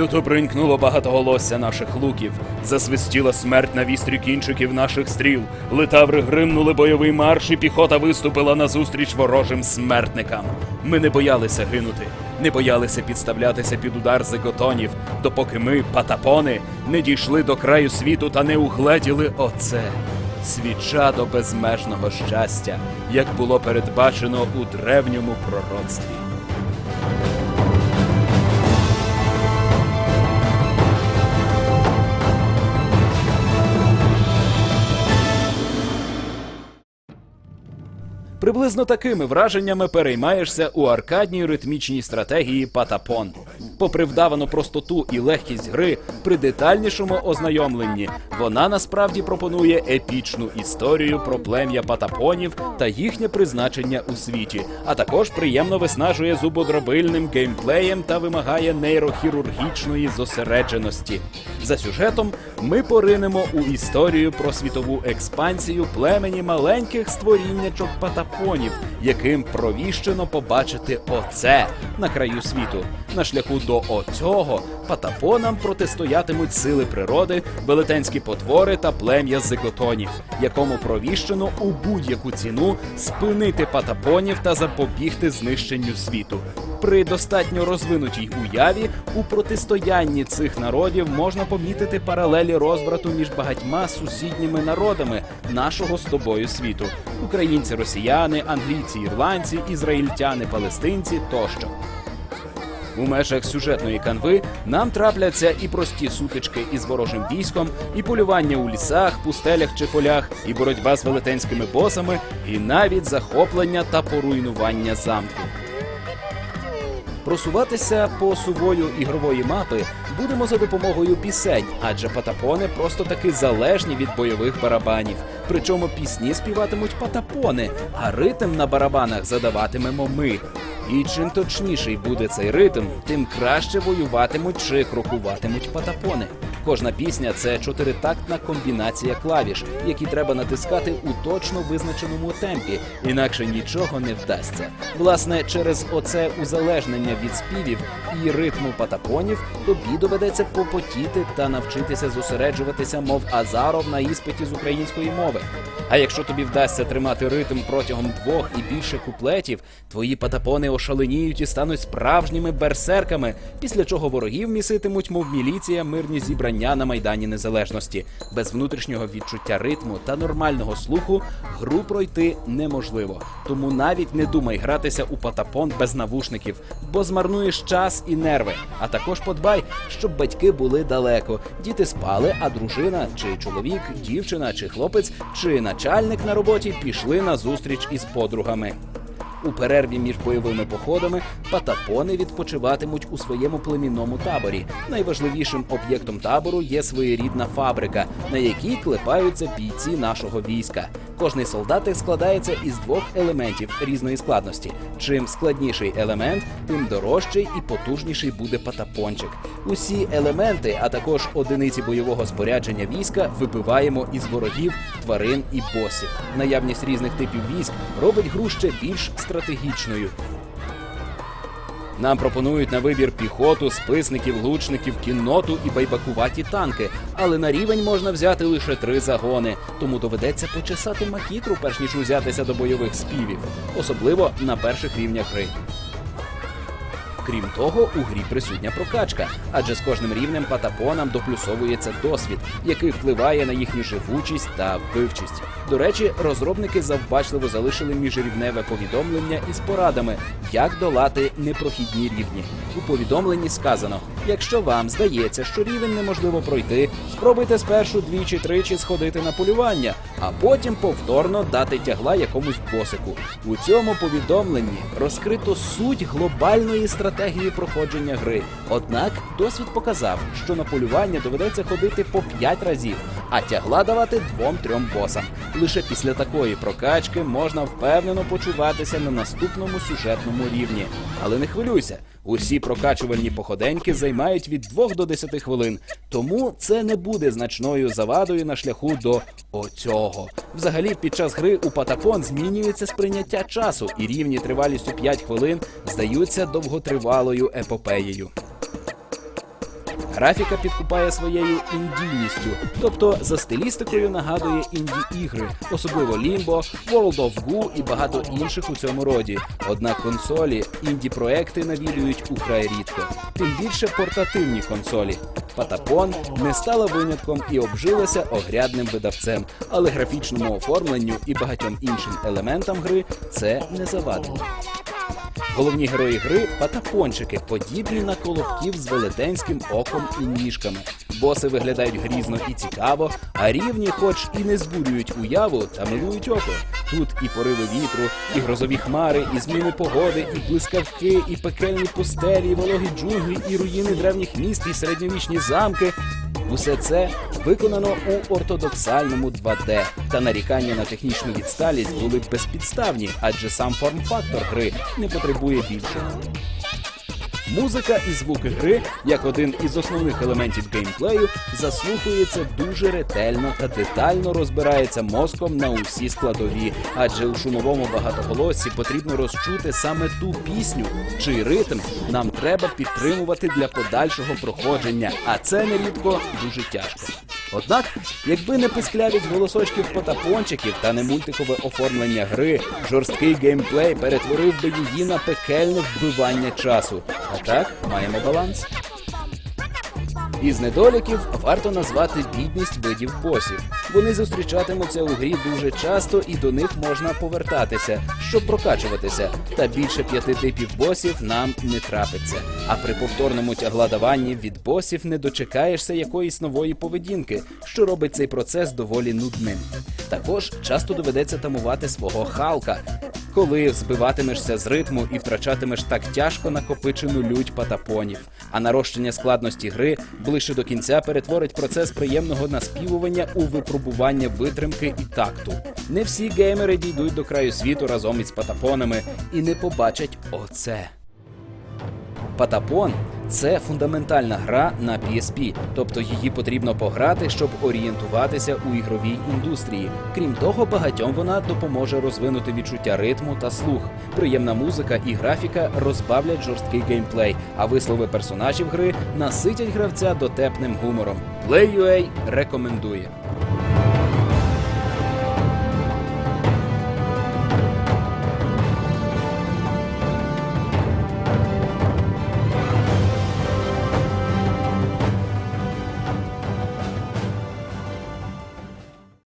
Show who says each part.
Speaker 1: Люто бринькнуло багатоголосся наших луків, засвистіла смерть на вістрі кінчиків наших стріл, литаври гримнули бойовий марш, і піхота виступила назустріч ворожим смертникам. Ми не боялися гинути, не боялися підставлятися під удар зиготонів, допоки ми, патапони, не дійшли до краю світу та не угледіли оце. Свіча до безмежного щастя, як було передбачено у древньому пророцтві. Приблизно такими враженнями переймаєшся у аркадній ритмічній стратегії Патапон. Попри вдавану простоту і легкість гри, при детальнішому ознайомленні вона насправді пропонує епічну історію про плем'я патапонів та їхнє призначення у світі, а також приємно виснажує зубодробильним геймплеєм та вимагає нейрохірургічної зосередженості. За сюжетом ми поринемо у історію про світову експансію племені маленьких створіннячок патапонів, яким провіщено побачити оце на краю світу. На шляху до оцього патапонам протистоятимуть сили природи, велетенські потвори та плем'я зиготонів, якому провіщено у будь-яку ціну спинити патапонів та запобігти знищенню світу. При достатньо розвинутій уяві у протистоянні цих народів можна помітити паралелі розбрату між багатьма сусідніми народами нашого з тобою світу: українці, росіяни, англійці, ірландці, ізраїльтяни, палестинці тощо. У межах сюжетної канви нам трапляться і прості сутички із ворожим військом, і полювання у лісах, пустелях чи полях, і боротьба з велетенськими босами, і навіть захоплення та поруйнування замку. Просуватися по сувою ігрової мапи будемо за допомогою пісень, адже патапони просто таки залежні від бойових барабанів. Причому пісні співатимуть патапони, а ритм на барабанах задаватимемо ми. І чим точніший буде цей ритм, тим краще воюватимуть чи крокуватимуть патапони. Кожна пісня це чотиритактна комбінація клавіш, які треба натискати у точно визначеному темпі, інакше нічого не вдасться. Власне, через оце узалежнення від співів і ритму патапонів тобі доведеться попотіти та навчитися зосереджуватися, мов Азаров на іспиті з української мови. А якщо тобі вдасться тримати ритм протягом двох і більше куплетів, твої патапони ошаленіють і стануть справжніми берсерками, після чого ворогів міситимуть, мов міліція, мирні зібрання на майдані незалежності. Без внутрішнього відчуття ритму та нормального слуху гру пройти неможливо. Тому навіть не думай гратися у патапон без навушників, бо змарнуєш час і нерви. А також подбай, щоб батьки були далеко, діти спали, а дружина чи чоловік, дівчина чи хлопець, чи начальник на роботі пішли на зустріч із подругами. У перерві між бойовими походами патапони відпочиватимуть у своєму племінному таборі. Найважливішим об'єктом табору є своєрідна фабрика, на якій клепаються бійці нашого війська. Кожний солдатик складається із двох елементів різної складності. Чим складніший елемент, тим дорожчий і потужніший буде патапончик. Усі елементи, а також одиниці бойового спорядження війська, вибиваємо із ворогів, тварин і босів. Наявність різних типів військ робить гру ще більш стратегічною. Нам пропонують на вибір піхоту, списників, лучників, кінноту і байбакуваті танки, але на рівень можна взяти лише три загони, тому доведеться почесати макітру, перш ніж узятися до бойових співів, особливо на перших рівнях гри. Крім того, у грі присутня прокачка, адже з кожним рівнем патапонам доплюсовується досвід, який впливає на їхню живучість та вбивчість. До речі, розробники завбачливо залишили міжрівневе повідомлення із порадами, як долати непрохідні рівні. У повідомленні сказано: якщо вам здається, що рівень неможливо пройти, спробуйте спершу двічі-тричі сходити на полювання, а потім повторно дати тягла якомусь босику. У цьому повідомленні розкрито суть глобальної стратегії проходження гри. Однак досвід показав, що на полювання доведеться ходити по 5 разів, а тягла давати двом-трьом босам. Лише після такої прокачки можна впевнено почуватися на наступному сюжетному рівні. Але не хвилюйся, усі прокачувальні походеньки займають від 2 до 10 хвилин, тому це не буде значною завадою на шляху до оцього. Взагалі, під час гри у патапон змінюється сприйняття часу, і рівні тривалістю 5 хвилин здаються довготривалою епопеєю. Графіка підкупає своєю індійністю, тобто за стилістикою нагадує інді-ігри, особливо Limbo, World of Goo і багато інших у цьому роді. Однак консолі інді-проекти навідують украй рідко, тим більше портативні консолі. Патапон не стала винятком і обжилася огрядним видавцем, але графічному оформленню і багатьом іншим елементам гри це не завадило. Головні герої гри патапончики, подібні на колобків з велетенським оком і ніжками. Боси виглядають грізно і цікаво, а рівні, хоч і не збурюють уяву, та милують око. Тут і пориви вітру, і грозові хмари, і зміни погоди, і блискавки, і пекельні пустелі, і вологі джунглі, і руїни древніх міст, і середньовічні замки. Усе це виконано у ортодоксальному 2D, та нарікання на технічну відсталість були безпідставні, адже сам форм-фактор гри не потребує більшого. Музика і звуки гри, як один із основних елементів геймплею, заслухується дуже ретельно та детально розбирається мозком на усі складові, адже у шумовому багатоголоссі потрібно розчути саме ту пісню, чий ритм нам треба підтримувати для подальшого проходження, а це нерідко дуже тяжко. Однак, якби не писклявість голосочків потапончиків та не мультикове оформлення гри, жорсткий геймплей перетворив би її на пекельне вбивання часу. А так маємо баланс. Із недоліків варто назвати бідність видів босів. Вони зустрічатимуться у грі дуже часто і до них можна повертатися, щоб прокачуватися. Та більше п'яти типів босів нам не трапиться. А при повторному тягладаванні від босів не дочекаєшся якоїсь нової поведінки, що робить цей процес доволі нудним. Також часто доведеться тамувати свого халка, коли збиватимешся з ритму і втрачатимеш так тяжко накопичену лють патапонів. А нарощення складності гри ближче до кінця перетворить процес приємного наспівування у випробування витримки і такту. Не всі геймери дійдуть до краю світу разом із патапонами і не побачать оце. Патапон це фундаментальна гра на PSP, тобто її потрібно пограти, щоб орієнтуватися у ігровій індустрії. Крім того, багатьом вона допоможе розвинути відчуття ритму та слух. Приємна музика і графіка розбавлять жорсткий геймплей, а вислови персонажів гри наситять гравця дотепним гумором. Play.ua рекомендує.